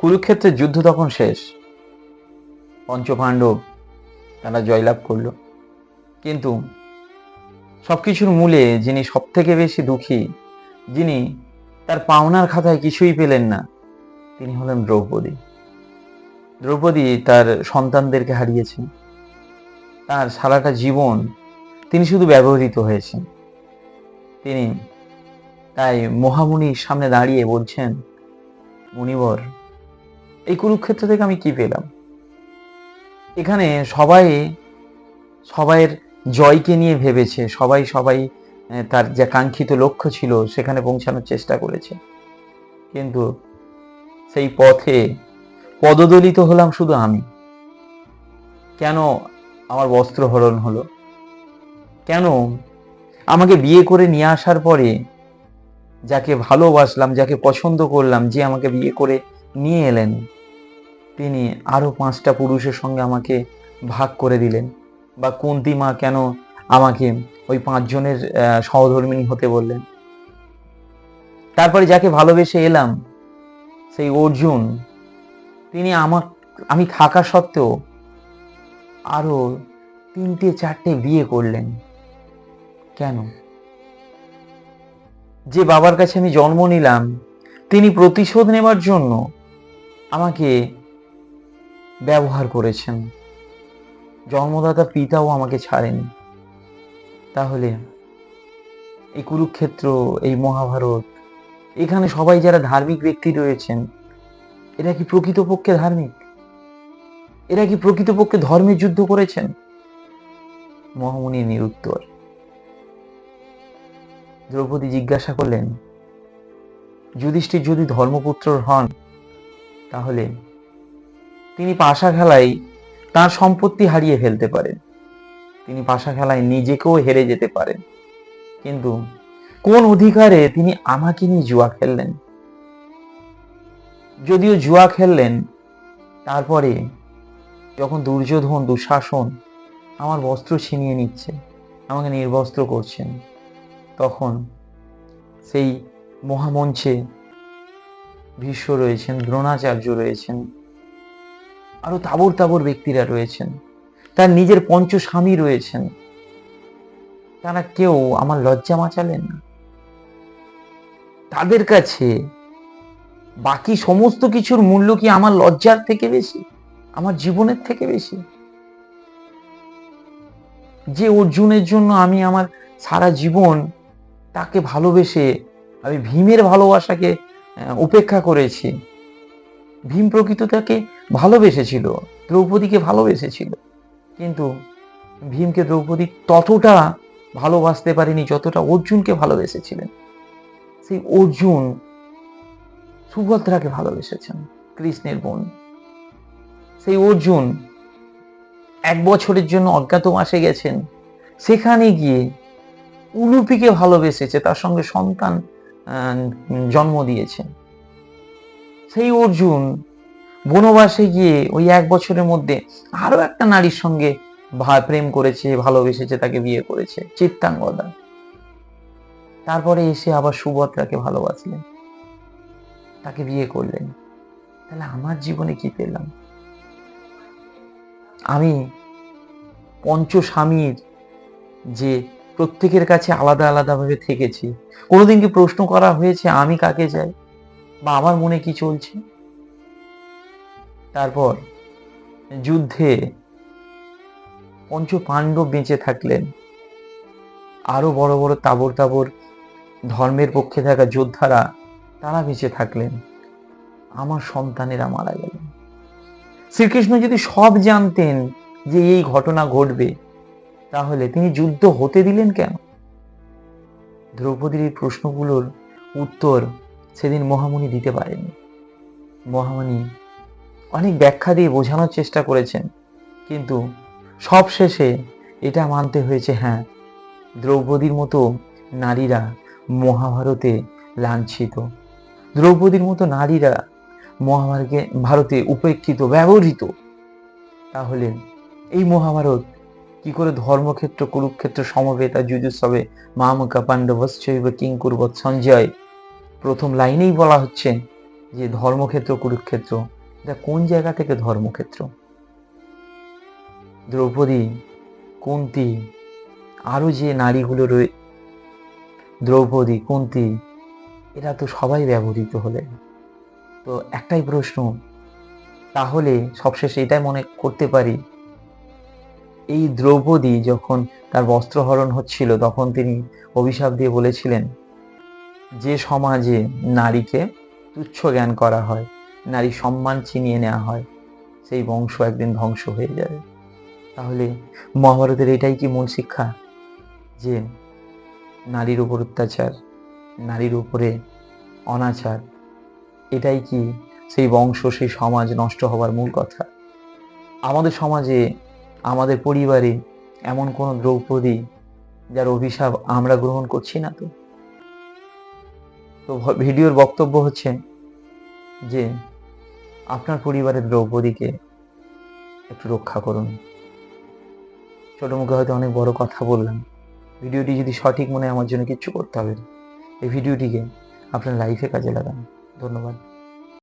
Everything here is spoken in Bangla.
কুরুক্ষেত্রের যুদ্ধ তখন শেষ। পঞ্চপাণ্ডব তারা জয়লাভ করল। কিন্তু সবকিছুর মূলে যিনি সব থেকে বেশি দুঃখী, যিনি তার পাওনার খাতায় কিছুই পেলেন না, তিনি হলেন দ্রৌপদী। দ্রৌপদী তার সন্তানদেরকে হারিয়েছেন। তার সারাটা জীবন তিনি শুধু ব্যবহৃত হয়েছেন। তিনি তাই মহামুনির সামনে দাঁড়িয়ে বলছেন, মুনিবর এই কুরুক্ষেত্র থেকে আমি কি পেলাম? এখানে সবাই, সবাইয়ের জয়কে নিয়ে ভেবেছে, সবাই সবাই তার যে কাঙ্ক্ষিত লক্ষ্য ছিল, সেখানে পৌঁছানোর চেষ্টা করেছে। কিন্তু সেই পথে পদদলিত হলাম শুধু আমি। কেন আমার বস্ত্র হরণ হলো? কেন আমাকে বিয়ে করে নিয়ে আসার পরে যাকে ভালোবাসলাম, যাকে পছন্দ করলাম, যে আমাকে বিয়ে করে নিয়ে এলেন? তিনি আরও পাঁচটা পুরুষের সঙ্গে আমাকে ভাগ করে দিলেন। বা কুন্তি মা কেন আমাকে ওই পাঁচজনের আহ, সহধর্মিণী হতে বললেন? তারপরে যাকে ভালোবেসে এলাম সেই অর্জুন তিনি আমার আমি থাকা সত্ত্বেও আরও তিনটে চারটে বিয়ে করলেন। কেন? যে বাবার কাছে আমি জন্ম নিলাম তিনি প্রতিশোধ নেবার জন্য আমাকে ব্যবহার করেছেন। জন্মদাতা পিতাও আমাকে ছাড়েনি। তাহলে এই কুরুক্ষেত্র, এই মহাভারত, এখানে সবাই যারা ধার্মিক ব্যক্তি রয়েছেন, এরা কি প্রকৃতপক্ষে ধার্মিক? এরা কি প্রকৃতপক্ষে ধর্মের যুদ্ধ করেছেন? মহামুনি নিরুত্তর। দ্রৌপদী জিজ্ঞাসা করলেন, যুধিষ্ঠির যদি ধর্মপুত্র হন, তাহলে তিনি পাশা খেলায় তার সম্পত্তি হারিয়ে ফেলতে পারেন। তিনি পাশা খেলায় নিজেকেও হেরে যেতে পারেন। কিন্তু কোন অধিকারে তিনি আমাকে নিয়ে জুয়া খেললেন? যদিও জুয়া খেললেন, তারপরে যখন দুর্যোধন, দুঃশাসন আমার বস্ত্র ছিনিয়ে নিচ্ছে, আমাকে নির্বস্ত্র করছেন, তখন সেই মহামঞ্চে ভীষ্ম রয়েছেন, দ্রোণাচার্য রয়েছেন আরও তাবর তাবর ব্যক্তিরা রয়েছেন। তার নিজের পঞ্চ স্বামী রয়েছেন। তারা কেউ আমার লজ্জা মাচালেন না। তাদের কাছে বাকি সমস্ত কিছুর মূল্য কি আমার লজ্জার থেকে বেশি? আমার জীবনের থেকে বেশি? যে অর্জুনের জন্য আমি আমার সারা জীবন তাকে ভালোবেসে, আমি ভীমের ভালোবাসাকে উপেক্ষা করেছি। ভীম প্রকৃত তাকে ভালোবেসেছিল, দ্রৌপদীকে ভালোবেসেছিল। কিন্তু ভীমকে দ্রৌপদী ততটা ভালোবাসতে পারেনি যতটা অর্জুনকে ভালোবেসেছিলেন। সেই অর্জুন সুভদ্রাকে ভালোবেসেছেন, কৃষ্ণের বোন। সেই অর্জুন এক বছরের জন্য অজ্ঞাতবাসে গেছেন, সেখানে গিয়ে উলুপিকে ভালোবেসেছে, তার সঙ্গে সন্তান জন্ম দিয়েছেন। সেই অর্জুন বনবাসে গিয়ে ওই এক বছরের মধ্যে আরও একটা নারীর সঙ্গে প্রেম করেছে, ভালোবেসেছে, তাকে বিয়ে করেছে, চিত্তাঙ্গদা। তারপরে এসে আবার সুভদ্রাকে ভালোবাসলেন। তাকে বিয়ে করলেন। তাহলে আমার জীবনে কি পেলাম? আমি পঞ্চস্বামীর যে প্রত্যেকের কাছে আলাদা আলাদাভাবে থেকেছি। কোনোদিন কি প্রশ্ন করা হয়েছে আমি কাকে চাই? বা আমার মনে কি চলছে? তারপর যুদ্ধে পঞ্চ পাণ্ডব বেঁচে থাকলেন। আরও বড় বড় তাবর তাবর ধর্মের পক্ষে থাকা যোদ্ধারা তারা বেঁচে থাকলেন। আমার সন্তানেরা মারা গেলেন। শ্রীকৃষ্ণ যদি সব জানতেন যে এই ঘটনা ঘটবে, তাহলে তিনি যুদ্ধ হতে দিলেন কেন? দ্রৌপদীর এই প্রশ্নগুলোর উত্তর সেদিন মহামুনি দিতে পারেনি মহামুনি অনেক ব্যাখ্যা দিয়ে বোঝানোর চেষ্টা করেছেন। কিন্তু সব শেষে এটা মানতে হয়েছে হ্যাঁ দ্রৌপদীর মতো নারীরা মহাভারতে লাঞ্ছিত। দ্রৌপদীর মতো নারীরা মহাভারতে ভারতে উপেক্ষিত, ব্যবহৃত। তাহলে এই মহাভারত কি করে ধর্মক্ষেত্র, কুরুক্ষেত্র সমবেতা যুজুসবে মামকা, পাণ্ডবশ্চৈব কিঙ্কুরবৎ সঞ্জয় প্রথম লাইনেই বলা হচ্ছে যে ধর্মক্ষেত্র, কুরুক্ষেত্র এটা কোন জায়গা থেকে ধর্মক্ষেত্র? দ্রৌপদী, কুন্তি আরও যে নারীগুলো রয়ে, দ্রৌপদী, কুন্তি, এরা তো সবাই ব্যবহৃত হলেন তো একটাই প্রশ্ন, তাহলে সবশেষে এটাই মনে করতে পারি, এই দ্রৌপদী যখন তার বস্ত্রহরণ হচ্ছিল, তখন তিনি অভিশাপ দিয়ে বলেছিলেন, যে সমাজে নারীকে তুচ্ছ জ্ঞান করা হয় নারী সম্মান ছিনিয়ে নেওয়া হয়, সেই বংশ একদিন ধ্বংস হয়ে যাবে। তাহলে মহাভারতের এটাই কি মূল শিক্ষা? যে নারীর উপর অত্যাচার, নারীর উপরে অনাচার, এটাই কি সেই বংশ, সেই সমাজ নষ্ট হবার মূল কথা? আমাদের সমাজে, আমাদের পরিবারে এমন কোনো দ্রৌপদী যার অভিশাপ আমরা গ্রহণ করছি না তো? তো ভিডিওর বক্তব্য হচ্ছে যে আপনার পরিবারের দ্রৌপদীকে একটু রক্ষা করুন। ছোট মুখে হয়তো অনেক বড় কথা বললাম। ভিডিওটি যদি সঠিক মনে আমার জন্য কিচ্ছু করতে হবে এই ভিডিওটিকে আপনার লাইফে কাজে লাগান। ধন্যবাদ।